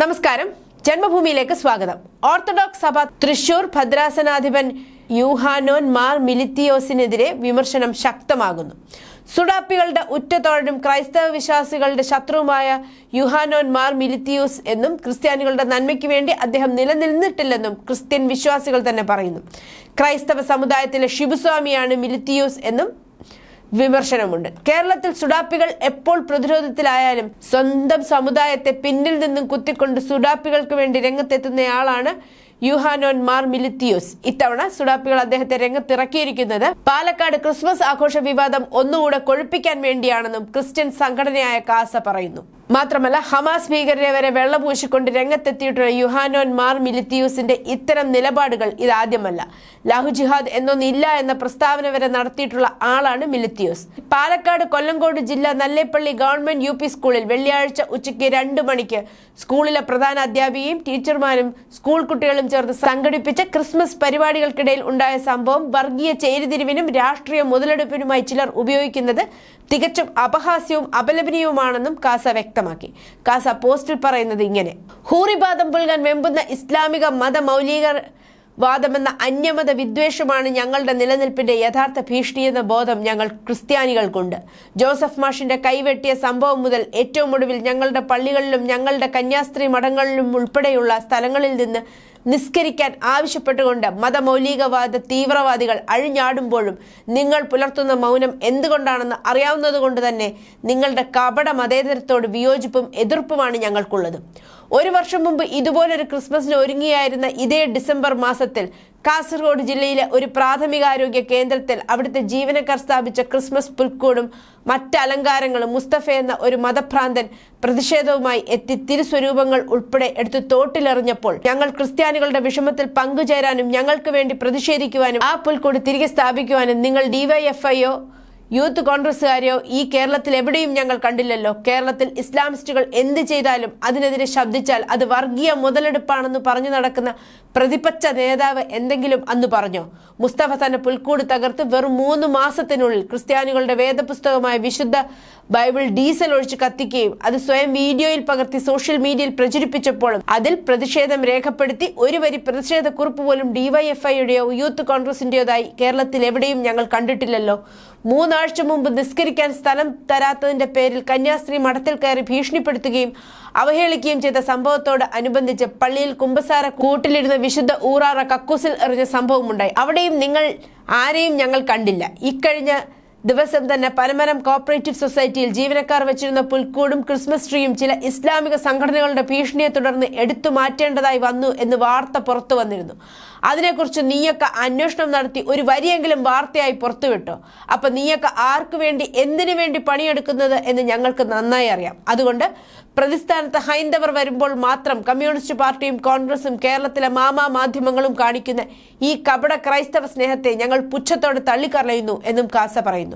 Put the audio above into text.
നമസ്കാരം. ജന്മഭൂമിയിലേക്ക് സ്വാഗതം. ഓർത്തഡോക്സ് സഭ തൃശൂർ ഭദ്രാസനാധിപൻ യൂഹാനോൻ മാർ മിലിത്തിയോസിനെതിരെ വിമർശനം ശക്തമാകുന്നു. സുഡാപ്പികളുടെ ഉറ്റത്തോഴനും ക്രൈസ്തവ വിശ്വാസികളുടെ ശത്രുവുമായ യുഹാനോൻ മാർ മിലിത്തിയോസ് എന്നും ക്രിസ്ത്യാനികളുടെ നന്മയ്ക്ക് വേണ്ടി അദ്ദേഹം നിലനിന്നിട്ടില്ലെന്നും ക്രിസ്ത്യൻ വിശ്വാസികൾ തന്നെ പറയുന്നു. ക്രൈസ്തവ സമുദായത്തിലെ ശിവസ്വാമിയാണ് മിലിത്തിയോസ് എന്നും വിമർശനമുണ്ട്. കേരളത്തിൽ സുഡാപ്പികൾ എപ്പോൾ പ്രതിരോധത്തിലായാലും സ്വന്തം സമുദായത്തെ പിന്നിൽ നിന്നും കുത്തിക്കൊണ്ട് സുഡാപ്പികൾക്ക് വേണ്ടി രംഗത്തെത്തുന്നയാളാണ് യുഹാനോൻ മാർ മിലിത്തിയോസ്. ഇത്തവണ സുഡാപ്പികൾ അദ്ദേഹത്തെ രംഗത്തിറക്കിയിരിക്കുന്നത് പാലക്കാട് ക്രിസ്മസ് ആഘോഷ വിവാദം ഒന്നുകൂടെ കൊഴുപ്പിക്കാൻ വേണ്ടിയാണെന്നും ക്രിസ്ത്യൻ സംഘടനയായ കാസ പറയുന്നു. മാത്രമല്ല ഹമാസ് ഭീകരരെ വരെ വെള്ളപൂശിക്കൊണ്ട് രംഗത്തെത്തിയിട്ടുള്ള യുഹാനോൻ മാർ മിലിത്തിയൂസിന്റെ ഇത്തരം നിലപാടുകൾ ഇതാദ്യമല്ല. ലാഹു ജിഹാദ് എന്നൊന്നില്ല എന്ന പ്രസ്താവന വരെ നടത്തിയിട്ടുള്ള ആളാണ് മിലിത്തിയൂസ്. പാലക്കാട് കൊല്ലങ്കോട് ജില്ല നല്ലേപ്പള്ളി ഗവൺമെന്റ് യു സ്കൂളിൽ വെള്ളിയാഴ്ച ഉച്ചയ്ക്ക് രണ്ട് മണിക്ക് സ്കൂളിലെ പ്രധാന അധ്യാപികയും ടീച്ചർമാരും സ്കൂൾ കുട്ടികളും ചേർന്ന് സംഘടിപ്പിച്ച ക്രിസ്മസ് പരിപാടികൾക്കിടയിൽ ഉണ്ടായ സംഭവം വർഗീയ ചേരിതിരിവിനും രാഷ്ട്രീയ മുതലെടുപ്പിനുമായി ചിലർ ഉപയോഗിക്കുന്നത് തികച്ചും അപഹാസ്യവും അപലപനീയവുമാണെന്നും കാസ വ്യക്തമാക്കി. കാസ പോസ്റ്റിൽ പറയുന്നത് ഇങ്ങനെ. ഹൂറിബാദം പുൽകാൻ വെമ്പുന്ന ഇസ്ലാമിക മത മൗലിക വാദമെന്ന അന്യമത വിദ്വേഷമാണ് ഞങ്ങളുടെ നിലനിൽപ്പിന്റെ യഥാർത്ഥ ഭീഷണിയെന്ന ബോധം ഞങ്ങൾ ക്രിസ്ത്യാനികൾക്കുണ്ട്. ജോസഫ് മാഷിന്റെ കൈവെട്ടിയ സംഭവം മുതൽ ഏറ്റവും ഒടുവിൽ ഞങ്ങളുടെ പള്ളികളിലും ഞങ്ങളുടെ കന്യാസ്ത്രീ മഠങ്ങളിലും ഉൾപ്പെടെയുള്ള സ്ഥലങ്ങളിൽ നിന്ന് നിസ്കരിക്കാൻ ആവശ്യപ്പെട്ടുകൊണ്ട് മതമൗലികവാദ തീവ്രവാദികൾ അഴിഞ്ഞാടുമ്പോഴും നിങ്ങൾ പുലർത്തുന്ന മൗനം എന്തുകൊണ്ടാണെന്ന് അറിയാവുന്നതുകൊണ്ട് തന്നെ നിങ്ങളുടെ കപട മതേതരത്തോട് വിയോജിപ്പും എതിർപ്പുമാണ് ഞങ്ങൾക്കുള്ളത്. ഒരു വർഷം മുമ്പ് ഇതുപോലൊരു ക്രിസ്മസിന് ഒരുങ്ങിയായിരുന്ന ഇതേ ഡിസംബർ മാസത്തിൽ കാസർഗോഡ് ജില്ലയിലെ ഒരു പ്രാഥമികാരോഗ്യ കേന്ദ്രത്തിൽ അവിടുത്തെ ജീവനക്കാർ സ്ഥാപിച്ച ക്രിസ്മസ് പുൽക്കൂടും മറ്റ് അലങ്കാരങ്ങളും മുസ്തഫ എന്ന ഒരു മതഭ്രാന്തൻ പ്രതിഷേധവുമായി എത്തി തിരുസ്വരൂപങ്ങൾ ഉൾപ്പെടെ എടുത്ത് തോട്ടിലെറിഞ്ഞപ്പോൾ ഞങ്ങൾ ക്രിസ്ത്യാനികളുടെ വിഷമത്തിൽ പങ്കുചേരാനും ഞങ്ങൾക്ക് വേണ്ടി പ്രതിഷേധിക്കുവാനും ആ പുൽക്കൂട് തിരികെ സ്ഥാപിക്കുവാനും നിങ്ങൾ ഡിവൈഎഫ്ഐയോ യൂത്ത് കോൺഗ്രസ്സുകാരെയോ ഈ കേരളത്തിൽ എവിടെയും ഞങ്ങൾ കണ്ടില്ലല്ലോ. കേരളത്തിൽ ഇസ്ലാമിസ്റ്റുകൾ എന്ത് ചെയ്താലും അതിനെതിരെ ശബ്ദിച്ചാൽ അത് വർഗീയ മുതലെടുപ്പാണെന്ന് പറഞ്ഞു നടക്കുന്ന പ്രതിപക്ഷ നേതാവ് എന്തെങ്കിലും അന്ന് പറഞ്ഞോ? മുസ്തഫ തന്നെ പുൽക്കൂട് തകർത്ത് വെറും മൂന്ന് മാസത്തിനുള്ളിൽ ക്രിസ്ത്യാനികളുടെ വേദപുസ്തകമായ വിശുദ്ധ ബൈബിൾ ഡീസൽ ഒഴിച്ച് കത്തിക്കുകയും അത് സ്വയം വീഡിയോയിൽ പകർത്തി സോഷ്യൽ മീഡിയയിൽ പ്രചരിപ്പിച്ചപ്പോഴും അതിൽ പ്രതിഷേധം രേഖപ്പെടുത്തി ഒരു വരി പ്രതിഷേധക്കുറിപ്പ് പോലും ഡിവൈഎഫ്ഐയുടെയോ യൂത്ത് കോൺഗ്രസിന്റേതായി കേരളത്തിൽ എവിടെയും ഞങ്ങൾ കണ്ടിട്ടില്ലല്ലോ. മൂന്നാഴ്ച മുമ്പ് നിസ്കരിക്കാൻ സ്ഥലം തരാത്തതിന്റെ പേരിൽ കന്യാസ്ത്രീ മഠത്തിൽ കയറി ഭീഷണിപ്പെടുത്തുകയും അവഹേളിക്കുകയും ചെയ്ത സംഭവത്തോട് അനുബന്ധിച്ച് പള്ളിയിൽ കുമ്പസാര കൂട്ടിലിരുന്ന വിശുദ്ധ ഊറാറ കക്കൂസിൽ എറിഞ്ഞ സംഭവമുണ്ടായി. അവിടെയും നിങ്ങൾ ആരെയും ഞങ്ങൾ കണ്ടില്ല. ഇക്കഴിഞ്ഞ ദിവസം തന്നെ പനമരം കോപ്പറേറ്റീവ് സൊസൈറ്റിയിൽ ജീവനക്കാർ വെച്ചിരുന്ന പുൽക്കൂടും ക്രിസ്മസ് ട്രീയും ചില ഇസ്ലാമിക സംഘടനകളുടെ ഭീഷണിയെ തുടർന്ന് എടുത്തു മാറ്റേണ്ടതായി വന്നു എന്ന് വാർത്ത പുറത്തു വന്നിരുന്നു. അതിനെക്കുറിച്ച് നീയൊക്കെ അന്വേഷണം നടത്തി ഒരു വരിയെങ്കിലും വാർത്തയായി പുറത്തുവിട്ടോ. അപ്പൊ നീയൊക്കെ ആർക്കു വേണ്ടി എന്തിനു വേണ്ടി പണിയെടുക്കുന്നത് എന്ന് ഞങ്ങൾക്ക് നന്നായി അറിയാം. അതുകൊണ്ട് പ്രതിസ്ഥാനത്ത് ഹൈന്ദവർ വരുമ്പോൾ മാത്രം കമ്മ്യൂണിസ്റ്റ് പാർട്ടിയും കോൺഗ്രസും കേരളത്തിലെ മാമാ മാധ്യമങ്ങളും കാണിക്കുന്ന ഈ കപട ക്രൈസ്തവ സ്നേഹത്തെ ഞങ്ങൾ പുച്ഛത്തോടെ തള്ളിക്കളയുന്നു എന്നും കാസ പറയുന്നു.